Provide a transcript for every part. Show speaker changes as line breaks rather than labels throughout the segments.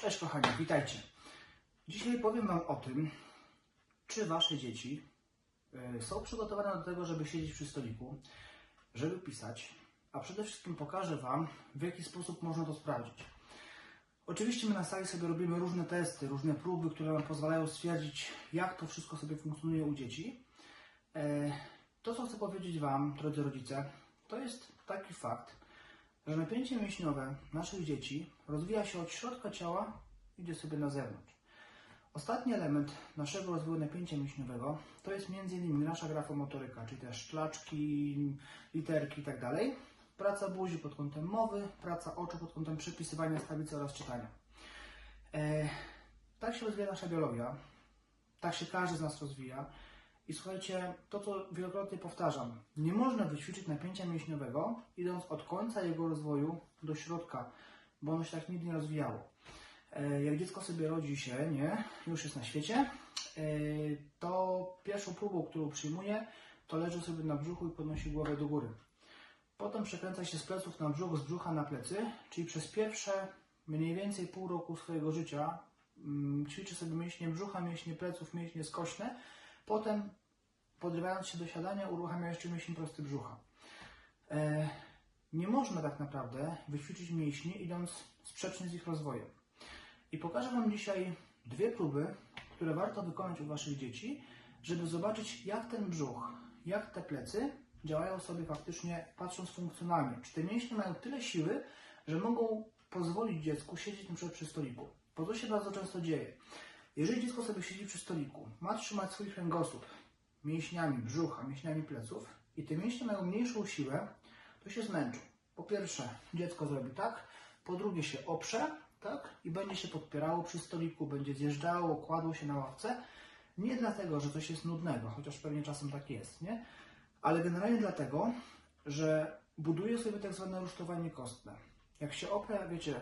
Cześć kochani, witajcie. Dzisiaj powiem Wam o tym, czy Wasze dzieci y, są przygotowane do tego, żeby siedzieć przy stoliku, żeby pisać, a przede wszystkim pokażę Wam, w jaki sposób można to sprawdzić. Oczywiście my na sali sobie robimy różne testy, różne próby, które nam pozwalają stwierdzić, jak to wszystko sobie funkcjonuje u dzieci. E, To, co chcę powiedzieć Wam, drodzy rodzice, to jest taki fakt, że napięcie mięśniowe naszych dzieci rozwija się od środka ciała, idzie sobie na zewnątrz. Ostatni element naszego rozwoju napięcia mięśniowego to jest m.in. nasza grafomotoryka, czyli też szklaczki, literki itd. Praca buzi pod kątem mowy, praca oczu pod kątem przepisywania z tablicy oraz czytania. E, tak się rozwija nasza biologia, tak się każdy z nas rozwija. I słuchajcie, to co wielokrotnie powtarzam, nie można wyćwiczyć napięcia mięśniowego idąc od końca jego rozwoju do środka, bo ono się tak nigdy nie rozwijało. E, Jak dziecko sobie rodzi się, nie, już jest na świecie, e, to pierwszą próbą, którą przyjmuje, to leży sobie na brzuchu i podnosi głowę do góry. Potem przekręca się z pleców na brzuch, z brzucha na plecy, czyli przez pierwsze mniej więcej pół roku swojego życia mm, ćwiczy sobie mięśnie brzucha, mięśnie pleców, mięśnie skośne. Potem, podrywając się do siadania, uruchamia jeszcze mięsień prosty brzucha. E, nie można tak naprawdę wyćwiczyć mięśni, idąc sprzecznie z ich rozwojem. I pokażę Wam dzisiaj dwie próby, które warto wykonać u Waszych dzieci, żeby zobaczyć, jak ten brzuch, jak te plecy działają sobie faktycznie, patrząc funkcjonalnie. Czy te mięśnie mają tyle siły, że mogą pozwolić dziecku siedzieć przykład przy stoliku. Bo to się bardzo często dzieje. Jeżeli dziecko sobie siedzi przy stoliku, ma trzymać swój kręgosłup mięśniami brzucha, mięśniami pleców i te mięśnie mają mniejszą siłę, to się zmęczą. Po pierwsze, dziecko zrobi tak, po drugie się oprze, tak, i będzie się podpierało przy stoliku, będzie zjeżdżało, kładło się na ławce. Nie dlatego, że coś jest nudnego, chociaż pewnie czasem tak jest, nie? Ale generalnie dlatego, że buduje sobie tak zwane rusztowanie kostne. Jak się oprę, wiecie,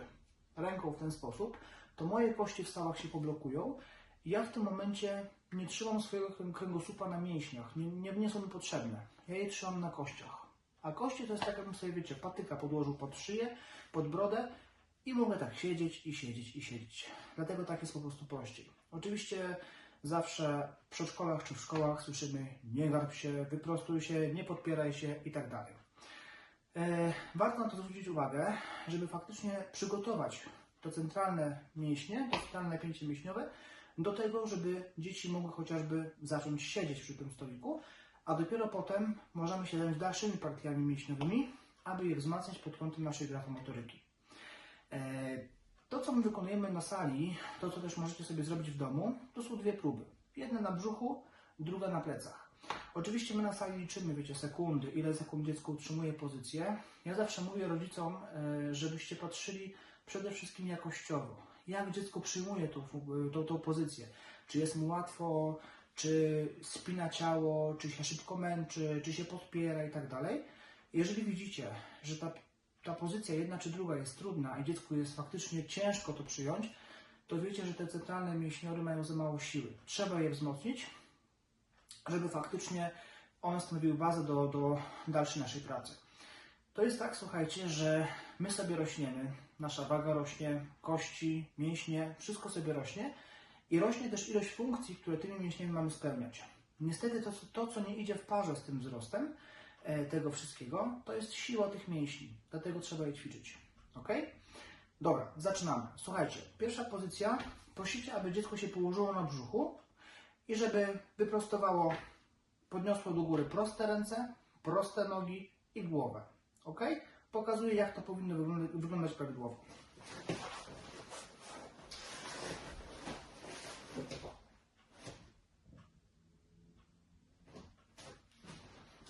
ręką w ten sposób, to moje kości w stawach się poblokują i ja w tym momencie nie trzymam swojego krę- kręgosłupa na mięśniach, nie, nie, nie są mi potrzebne. Ja je trzymam na kościach. A kości to jest tak, jakbym sobie, wiecie, patyka podłożył pod szyję, pod brodę i mogę tak siedzieć i siedzieć i siedzieć. Dlatego tak jest po prostu prościej. Oczywiście zawsze w przedszkolach czy w szkołach słyszymy nie garb się, wyprostuj się, nie podpieraj się i tak dalej. E, Warto na to zwrócić uwagę, żeby faktycznie przygotować to centralne mięśnie, to centralne napięcie mięśniowe do tego, żeby dzieci mogły chociażby zacząć siedzieć przy tym stoliku, a dopiero potem możemy się zająć dalszymi partiami mięśniowymi, aby je wzmacniać pod kątem naszej grafomotoryki. E, To, co my wykonujemy na sali, to, co też możecie sobie zrobić w domu, to są dwie próby. Jedna na brzuchu, druga na plecach. Oczywiście my na sali liczymy, wiecie, sekundy, ile sekund dziecko utrzymuje pozycję. Ja zawsze mówię rodzicom, e, żebyście patrzyli przede wszystkim jakościowo. Jak dziecko przyjmuje tą, tą, tą pozycję. Czy jest mu łatwo, czy spina ciało, czy się szybko męczy, czy się podpiera i tak dalej. Jeżeli widzicie, że ta, ta pozycja jedna czy druga jest trudna i dziecku jest faktycznie ciężko to przyjąć, to wiecie, że te centralne mięśniory mają za mało siły. Trzeba je wzmocnić, żeby faktycznie one stanowiły bazę do, do dalszej naszej pracy. To jest tak, słuchajcie, że my sobie rośniemy, nasza waga rośnie, kości, mięśnie, wszystko sobie rośnie i rośnie też ilość funkcji, które tymi mięśniami mamy spełniać. Niestety to, to co nie idzie w parze z tym wzrostem e, tego wszystkiego, to jest siła tych mięśni. Dlatego trzeba je ćwiczyć. Ok? Dobra, zaczynamy. Słuchajcie, pierwsza pozycja. Prosicie, aby dziecko się położyło na brzuchu i żeby wyprostowało, podniosło do góry proste ręce, proste nogi i głowę. Ok? Pokazuję, jak to powinno wyglądać, prawidłowo.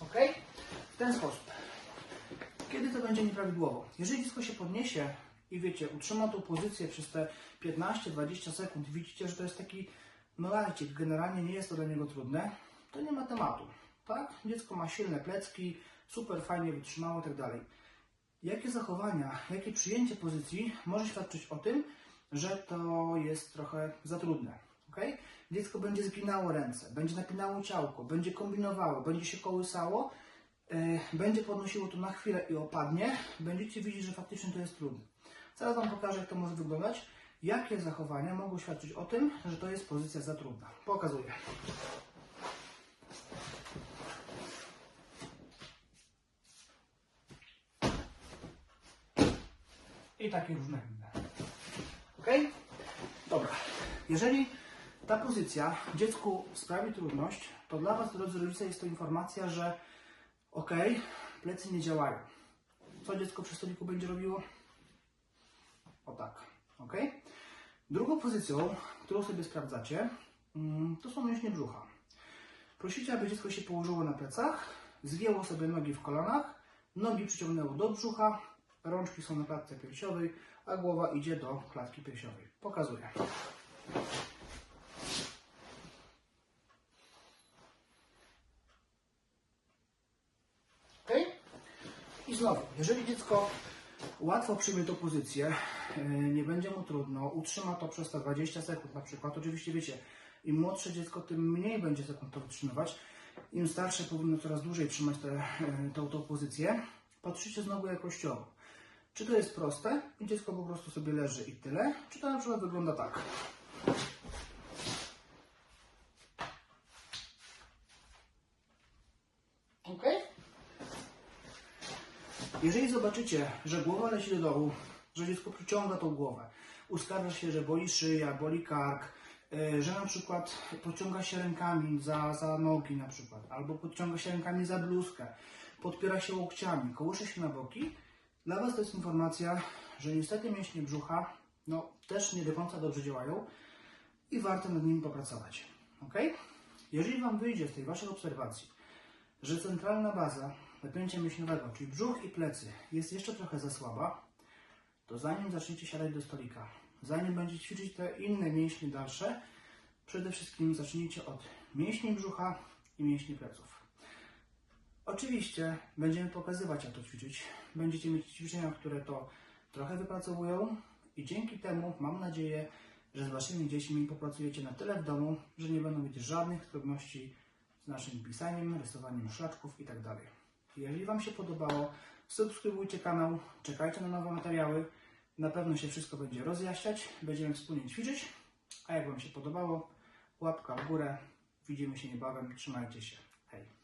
Ok? W ten sposób. Kiedy to będzie nieprawidłowo? Jeżeli dziecko się podniesie i wiecie, utrzyma tą pozycję przez te 15-20 sekund, widzicie, że to jest taki lajcik, generalnie nie jest to dla niego trudne, to nie ma tematu. Tak? Dziecko ma silne plecki, super fajnie wytrzymało tak dalej. Jakie zachowania, jakie przyjęcie pozycji może świadczyć o tym, że to jest trochę za trudne. Okay? Dziecko będzie zginało ręce, będzie napinało ciałko, będzie kombinowało, będzie się kołysało, yy, będzie podnosiło to na chwilę i opadnie. Będziecie widzieć, że faktycznie to jest trudne. Zaraz Wam pokażę, jak to może wyglądać. jakie zachowania mogą świadczyć o tym, że to jest pozycja za trudna. Pokazuję. I takie różne inne. Ok? Dobra. Jeżeli ta pozycja dziecku sprawi trudność, to dla Was, drodzy rodzice, jest to informacja, że ok, plecy nie działają. Co dziecko przy stoliku będzie robiło? O tak. Ok? Drugą pozycją, którą sobie sprawdzacie, mm, to są mięśnie brzucha. Prosicie, aby dziecko się położyło na plecach, zgięło sobie nogi w kolanach, nogi przyciągnęło do brzucha, rączki są na klatce piersiowej, a głowa idzie do klatki piersiowej. Pokazuję. Ok? I znowu, jeżeli dziecko łatwo przyjmie tą pozycję, yy, nie będzie mu trudno, utrzyma to przez te 20 sekund na przykład, oczywiście wiecie, im młodsze dziecko, tym mniej będzie sekund to wytrzymywać, im starsze powinno coraz dłużej trzymać tę tą pozycję, patrzycie znowu jakościowo. Czy to jest proste i dziecko po prostu sobie leży i tyle, czy to na przykład wygląda tak. Ok? Jeżeli zobaczycie, że głowa leci do dołu, że dziecko przyciąga tą głowę, uskarża się, że boli szyja, boli kark, yy, że na przykład podciąga się rękami za, za nogi na przykład, albo podciąga się rękami za bluzkę, podpiera się łokciami, kołysze się na boki, dla Was to jest informacja, że niestety mięśnie brzucha no, też nie do końca dobrze działają i warto nad nimi popracować. Ok? Jeżeli Wam wyjdzie z tej Waszej obserwacji, że centralna baza napięcia mięśniowego, czyli brzuch i plecy, jest jeszcze trochę za słaba, to zanim zaczniecie siadać do stolika, zanim będziecie ćwiczyć te inne mięśnie dalsze, przede wszystkim zacznijcie od mięśni brzucha i mięśni pleców. Oczywiście będziemy pokazywać, jak to ćwiczyć. Będziecie mieć ćwiczenia, które to trochę wypracowują i dzięki temu mam nadzieję, że z Waszymi dziećmi popracujecie na tyle w domu, że nie będą mieć żadnych trudności z naszym pisaniem, rysowaniem szlaczków itd. Jeżeli Wam się podobało, subskrybujcie kanał, czekajcie na nowe materiały. Na pewno się wszystko będzie rozjaśniać, będziemy wspólnie ćwiczyć. A jak Wam się podobało, łapka w górę. Widzimy się niebawem. Trzymajcie się. Hej.